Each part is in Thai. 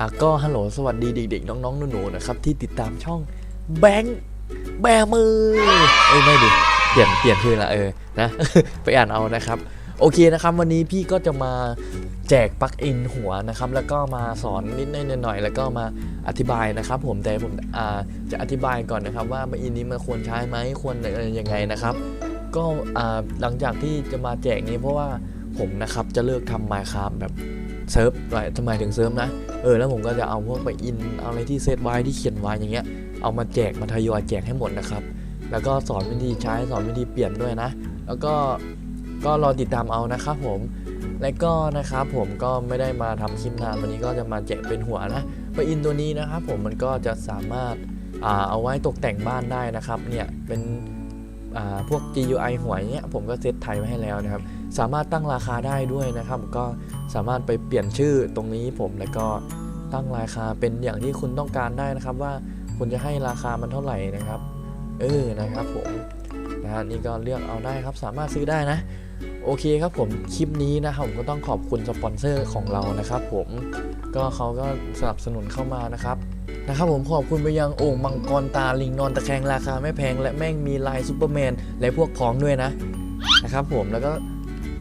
อะก็ฮัลโหลสวัสดีเด็กๆน้องๆหนูๆนะครับที่ติดตามช่องแบงค์แบมือเอ้ยไม่ดิเปลี่ยนเปลี่ยนชื่อละเออนะไปอ่านเอานะครับโอเคนะครับวันนี้พี่ก็จะมาแจกปลั๊กอินหัวนะครับ แล้วก็มาสอนนิดๆหน่อยๆแล้วก็มาอธิบายนะครับ ผมแต่ผมอ่าจะอธิบายก่อนนะครับว่าปลั๊กอินนี้มันควรใช้ไหมควรยังไงนะครับ ก็อ่าหลังจากที่จะมาแจกนี้เพราะว่าผมนะครับจะเลิกทำ Minecraft แบบ เซิร์ฟทำไมถึงเซิร์ฟนะ เออ แล้วผมก็จะเอาพวกไปอิน เอาอะไรที่เซตไว้ที่เขียนไว้อย่างเงี้ย เอามาแจก มาทยอยแจกให้หมดนะครับ แล้วก็สอนวิธีใช้ สอนวิธีเปลี่ยนด้วยนะ แล้วก็ ก็รอติดตามเอานะครับผม และก็นะครับผมก็ไม่ได้มาทำคลิปนานวันนี้ก็จะมาแจกเป็นหัวนะไปอินตัวนี้นะครับผม มันก็จะสามารถอ่าเอาไว้ตกแต่งบ้านได้นะครับ เนี่ย เป็นอ่าพวก GUI หัวเนี้ยผมก็เซตไทยไว้ให้แล้วนะครับ สามารถตั้งราคาได้ด้วยนะครับ ก็สามารถไปเปลี่ยนชื่อตรงนี้ผมแล้วก็ตั้งราคาเป็นอย่างที่คุณต้องการได้นะครับ ว่าคุณจะให้ราคามันเท่าไหร่นะครับ เออนะครับผมนะฮะนี่ก็เลือกเอาได้ครับสามารถซื้อได้นะโอเคครับผมคลิปนี้นะครับผมก็ต้องขอบคุณสปอนเซอร์ของเรานะครับ ผมก็เขาก็สนับสนุนเข้ามานะครับนะครับผมขอบคุณไปยังโอ่งมังกรตาลิงนอนตะแคงราคาไม่แพง และแม่งมีลายซูเปอร์แมนและพวกพ้องด้วยนะนะครับผมแล้วก็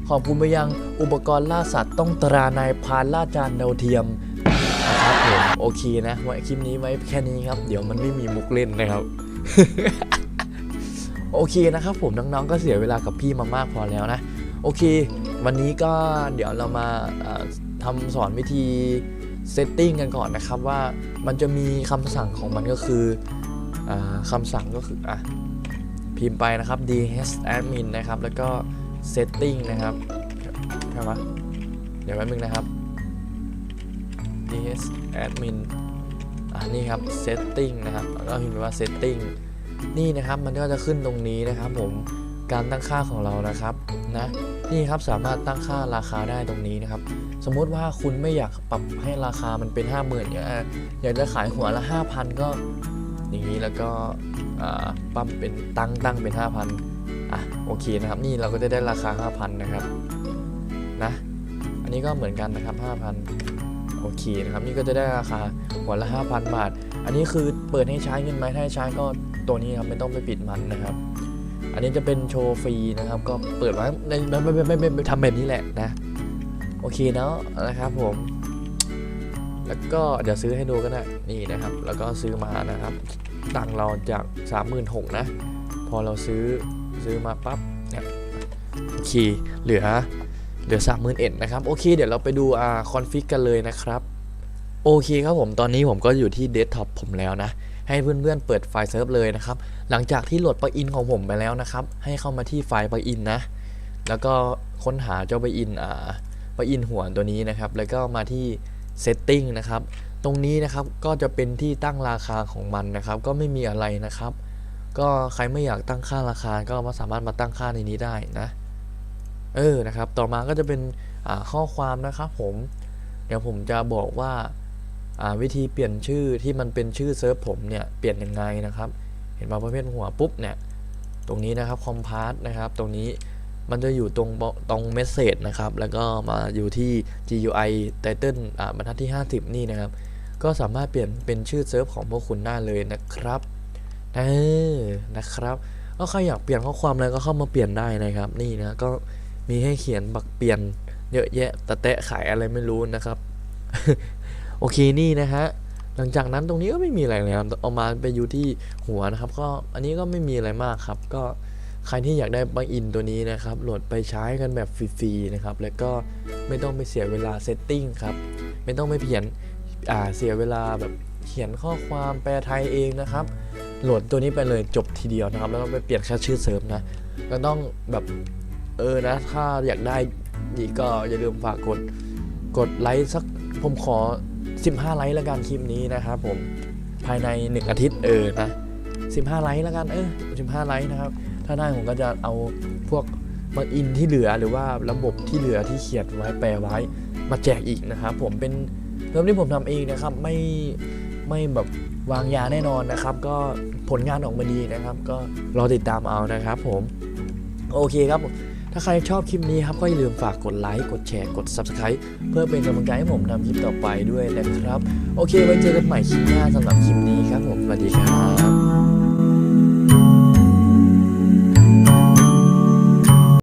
ขอบคุณไปยังอุปกรณ์ล่าสัตว์ต้องตรานายพานล่าจานดาวเทียมนะครับผมโอเคนะไว้คลิปนี้ไว้แค่นี้ครับ เดี๋ยวมันไม่มีมุกเล่นนะครับ โอเคนะครับผมน้องๆก็เสียเวลากับพี่มามากพอแล้วนะ โอเค วันนี้ก็เดี๋ยวเรามาทำสอนวิธีเซตติ้งกันก่อนนะครับว่ามันจะมีคำสั่งของมันก็คืออคำสั่งก็คืออะพิมพ์ไปนะครับ dhadmin นะครับ แล้วก็ setting นะครับใช่ไหมเดี๋ยวแป๊บนึงนะครับ dhadmin อ่านี่ครับ setting นะครับแล้วก็พิมพ์ว่า setting นี่นะครับมันก็จะขึ้นตรงนี้นะครับ ผมการตั้งค่าของเรานะครับนะนี่ครับสามารถตั้งค่าราคาได้ตรงนี้นะครับ สมมุติว่าคุณไม่อยากปรับให้ราคามันเป็น 5 0,000อย่างอะอยากจะขายหัวละ 5,000 ก็อย่างนี้แล้วก็ปั๊มเป็นตั้งตั้งเป็น 5,000 อะโอเคนะครับนี่เราก็จะได้ราคา 5,000 นะครับนะอันนี้ก็เหมือนกันนะครับ 5,000 โอเคนะครับนี่ก็จะได้ราคาหัวละ 5,000 บาท อันนี้คือเปิดให้ใช้เงินไหมถ้าให้ใช้ก็ตัวนี้ครับไม่ต้องไปปิดมันนะครับ อันนี้จะเป็นโชว์ฟรีนะครับ ก็เปิดไว้ไม่ไม่ไม่ไม่ไม่ไม่ทำแบบนี้แหละนะโอเคเนาะนะครับผม แล้วก็เดี๋ยวซื้อให้ดูก็ได้นี่นะครับ แล้วก็ซื้อมานะครับตังเราจาก 36,000นะ พอเราซื้อ ซื้อมาปั๊บเนี่ยโอเคเหลือเหลือ31,000นะครับ โอเค เดี๋ยวเราไปดูอ่าคอนฟิกกันเลยนะครับ โอเคครับผมตอนนี้ผมก็อยู่ที่เดสก์ท็อปผมแล้วนะ ให้เพื่อนๆเปิดไฟล์เซิร์ฟเลยนะครับ หลังจากที่โหลดปลั๊กอินของผมไปแล้วนะครับ ให้เข้ามาที่ไฟล์ปลั๊กอินนะ แล้วก็ค้นหาเจ้าปลั๊กอินอ่าปลั๊กอินหัวตัวนี้นะครับ แล้วก็มาที่ setting นะครับ ตรงนี้นะครับก็จะเป็นที่ตั้งราคาของมันนะครับ ก็ไม่มีอะไรนะครับ ก็ใครไม่อยากตั้งค่าราคาก็มาสามารถมาตั้งค่าในนี้ได้นะเออนะครับ ต่อมาก็จะเป็นข้อความนะครับผม เดี๋ยวผมจะบอกว่าวิธีเปลี่ยนชื่อที่มันเป็นชื่อเซิร์ฟผมเนี่ยเปลี่ยนยังไงนะครับ เห็นมาประเภทหัวปุ๊บเนี่ยตรงนี้นะครับคอมพาสนะครับ ตรงนี้มันจะอยู่ตรงตรงเมสเซจนะครับ แล้วก็มาอยู่ที่ GUI Title อ่าบรรทัดที่ 50 นี่นะครับ ก็สามารถเปลี่ยนเป็นชื่อเซิร์ฟของพวกคุณได้เลยนะครับ เออนะครับก็ใครอยากเปลี่ยนข้อความอะไรก็เข้ามาเปลี่ยนได้นะครับ นี่นะก็มีให้เขียนบักเปลี่ยนเยอะแยะแต่แตะขายอะไรไม่รู้นะครับ โอเคนี่นะฮะหลังจากนั้นตรงนี้ก็ไม่มีอะไรแล้วเอามาไปอยู่ที่หัวนะครับ ก็อันนี้ก็ไม่มีอะไรมากครับ ก็ใครที่อยากได้ปลั๊กอินตัวนี้นะครับโหลดไปใช้กันแบบฟรีๆนะครับ แล้วก็ไม่ต้องไปเสียเวลาเซตติ้งครับไม่ต้องไปเขียนอ่าเสียเวลาแบบเขียนข้อความแปลไทยเองนะครับ โหลดตัวนี้ไปเลยจบทีเดียวนะครับ แล้วก็ไปเปลี่ยนแค่ชื่อเสริมนะ ก็ต้องแบบเออนะ ถ้าอยากได้อีกก็อย่าลืมฝากกดกดไลค์สักผมขอ 15 ไลค์แล้วกันคลิปนี้นะครับผมภายใน 1 อาทิตย์เออนะ15 ไลค์แล้วกันเออ15 ไลค์นะครับ ถ้าได้ผมก็จะเอาพวกมาอินที่เหลือหรือว่าระบบที่เหลือที่เขียนไว้แปลไว้มาแจกอีกนะครับผมเป็นเริ่มที่ผมทำเองนะครับไม่ไม่แบบ วางยาแน่นอนนะครับ ก็ผลงานออกมาดีนะครับ ก็รอติดตามเอานะครับผม โอเคครับ ถ้าใครชอบคลิปนี้ครับก็อย่าลืมฝากกดไลค์กดแชร์กด Subscribe เพื่อเป็นกำลังใจให้ผมทำคลิปต่อไปด้วยนะครับ โอเคไว้เจอกันใหม่คลิปหน้าสำหรับคลิปนี้ครับผมสวัสดีครับ